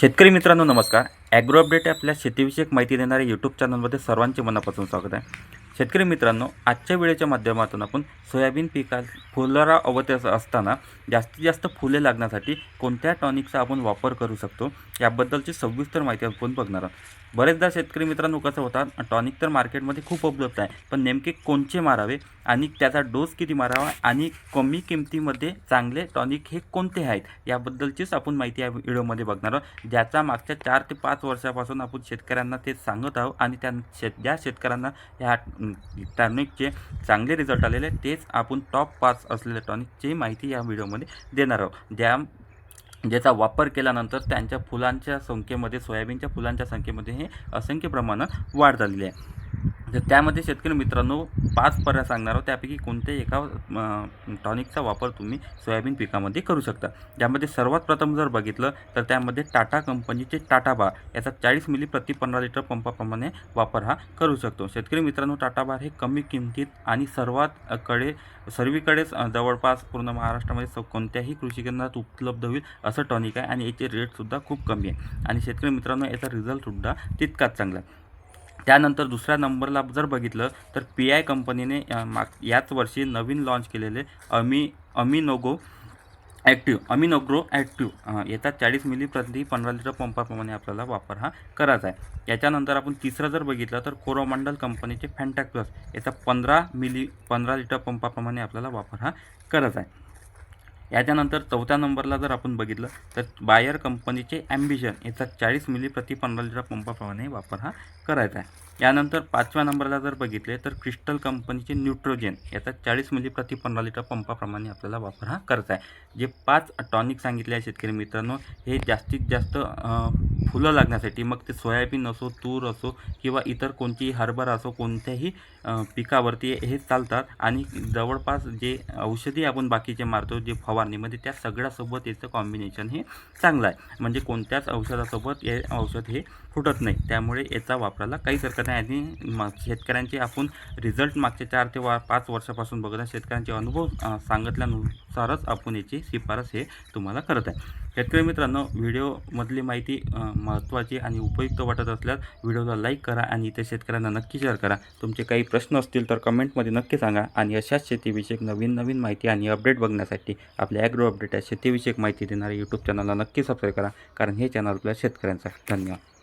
शेतकरी मित्रांनो नमस्कार. ॲग्रो अपडेट आपल्या शेतीविषयक माहिती देणाऱ्या यूट्यूब चॅनलमध्ये सर्वांचे मनापासून स्वागत आहे. शेतकरी मित्रांनो आजच्या वेळेच्या माध्यमातून आपण सोयाबीन पिकात फुलरा अवत्यास असताना जास्तीत जास्त फुले लागण्यासाठी कोणत्या टॉनिकचा आपण वापर करू शकतो याबद्दलची सविस्तर माहिती आपण बघणार आहोत. बरेचदा शेतकरी मित्रांनो कसं होतात टॉनिक तर मार्केटमध्ये खूप उपलब्ध आहे पण नेमके कोणचे मारावे आणि त्याचा डोस किती मारावा आणि कमी किमतीमध्ये चांगले टॉनिक हे कोणते आहेत याबद्दलचीच आपण माहिती या व्हिडिओमध्ये बघणार आहोत. ज्याचा मागच्या चार ते पाच वर्षापासून आपण शेतकऱ्यांना ते सांगत आहोत आणि त्या शेत ज्या शेतकऱ्यांना ह्या टॉनिकचे चांगले रिझल्ट आलेले तेच आपण टॉप पाच असलेल्या टॉनिकची माहिती या व्हिडिओमध्ये देणार आहोत. ज्या ज्याचा वापर केल्यानंतर त्यांच्या फुलांच्या संख्येमध्ये सोयाबीनच्या फुलांच्या संख्येमध्ये हे असंख्य प्रमाणात वाढ झालेली आहे. तर त्यामध्ये शेतकरी मित्रांनो पाच पर्याय सांगणार आहोत. त्यापैकी कोणत्याही एका टॉनिकचा वापर तुम्ही सोयाबीन पिकामध्ये करू शकता. ज्यामध्ये सर्वात प्रथम जर बघितलं तर त्यामध्ये टाटा कंपनीचे टाटा बार याचा चाळीस मिली प्रति पंधरा लिटर पंपाप्रमाणे वापर हा करू शकतो. शेतकरी मित्रांनो टाटा बार हे कमी किमतीत आणि सर्वात कडे सर्वीकडेच जवळपास पूर्ण महाराष्ट्रामध्ये स कोणत्याही कृषी केंद्रात उपलब्ध होईल असं टॉनिक आहे आणि याचे रेटसुद्धा खूप कमी आहे. आणि शेतकरी मित्रांनो याचा रिझल्टसुद्धा तितकाच चांगला आहे. त्यानंतर दुसऱ्या नंबरला जर बघितलं तर पी आय कंपनीने माग याच वर्षी नवीन लॉन्च केलेले अमी अमिनोगो ॲक्टिव अमिनोग्रो ॲक्टिव्ह येतात चाळीस मिली प्रति पंधरा लिटर पंपाप्रमाणे आपल्याला वापर हा करायचा आहे. याच्यानंतर आपण तिसरं जर बघितलं तर कोरोमंडल कंपनीचे फॅन्टॅक प्लस याचा पंधरा मिली पंधरा लिटर पंपाप्रमाणे आपल्याला वापर हा करायचा आहे. याच्यानंतर चौथ्या नंबरला जर आपण बघितलं तर बायर कंपनीचे ॲम्बिशन याचा चाळीस मिली प्रति पंधरा लिटर पंपाप्रमाणे वापर हा करायचा आहे. यानंतर पाचव्या नंबरला जर बघितले तर क्रिस्टल कंपनीचे न्यूट्रोजन याचा चाळीस मिली प्रति पंधरा लिटर पंपाप्रमाणे आपल्याला वापर हा करायचा आहे. जे पाच टॉनिक सांगितले आहे शेतकरी मित्रांनो हे जास्तीत जास्त फुलं लागण्यासाठी. मग ते सोयाबीन असो तूर असो किंवा इतर कोणतीही हरभरा असो कोणत्याही पिकावरती हे चालतात. आणि जवळपास जे औषधी आपण बाकीचे मारतो जे फवारणीमध्ये त्या सगळ्यासोबत याचं कॉम्बिनेशन हे चांगलं आहे. म्हणजे कोणत्याच औषधासोबत हे औषध हे फुटत नाही. त्यामुळे याचा वापराला काहीच हरकत नाही. आणि मा शेतकऱ्यांचे आपण रिझल्ट मागच्या चार ते वा पाच वर्षापासून बघत आहे. शेतकऱ्यांचे अनुभव सांगितल्यानुसारच आपण याची शिफारस हे तुम्हाला करत आहे. शेतकरी मित्रांनो व्हिडिओमधली माहिती महत्त्वाचे आणि उपयुक्त वाटत असल्यास व्हिडिओला लाईक करा आणि इतर शेतकऱ्यांना नक्की शेअर करा. तुमचे काही प्रश्न असतील तर कमेंटमध्ये नक्की सांगा आणि अशाच शेतीविषयक नवीन नवीन माहिती आणि अपडेट बघण्यासाठी आपल्या ॲग्रो अपडेट या शेतीविषयक माहिती देणाऱ्या यूट्यूब चॅनलला नक्की सबस्क्राईब करा. कारण हे चॅनल आपल्या शेतकऱ्यांचा. धन्यवाद.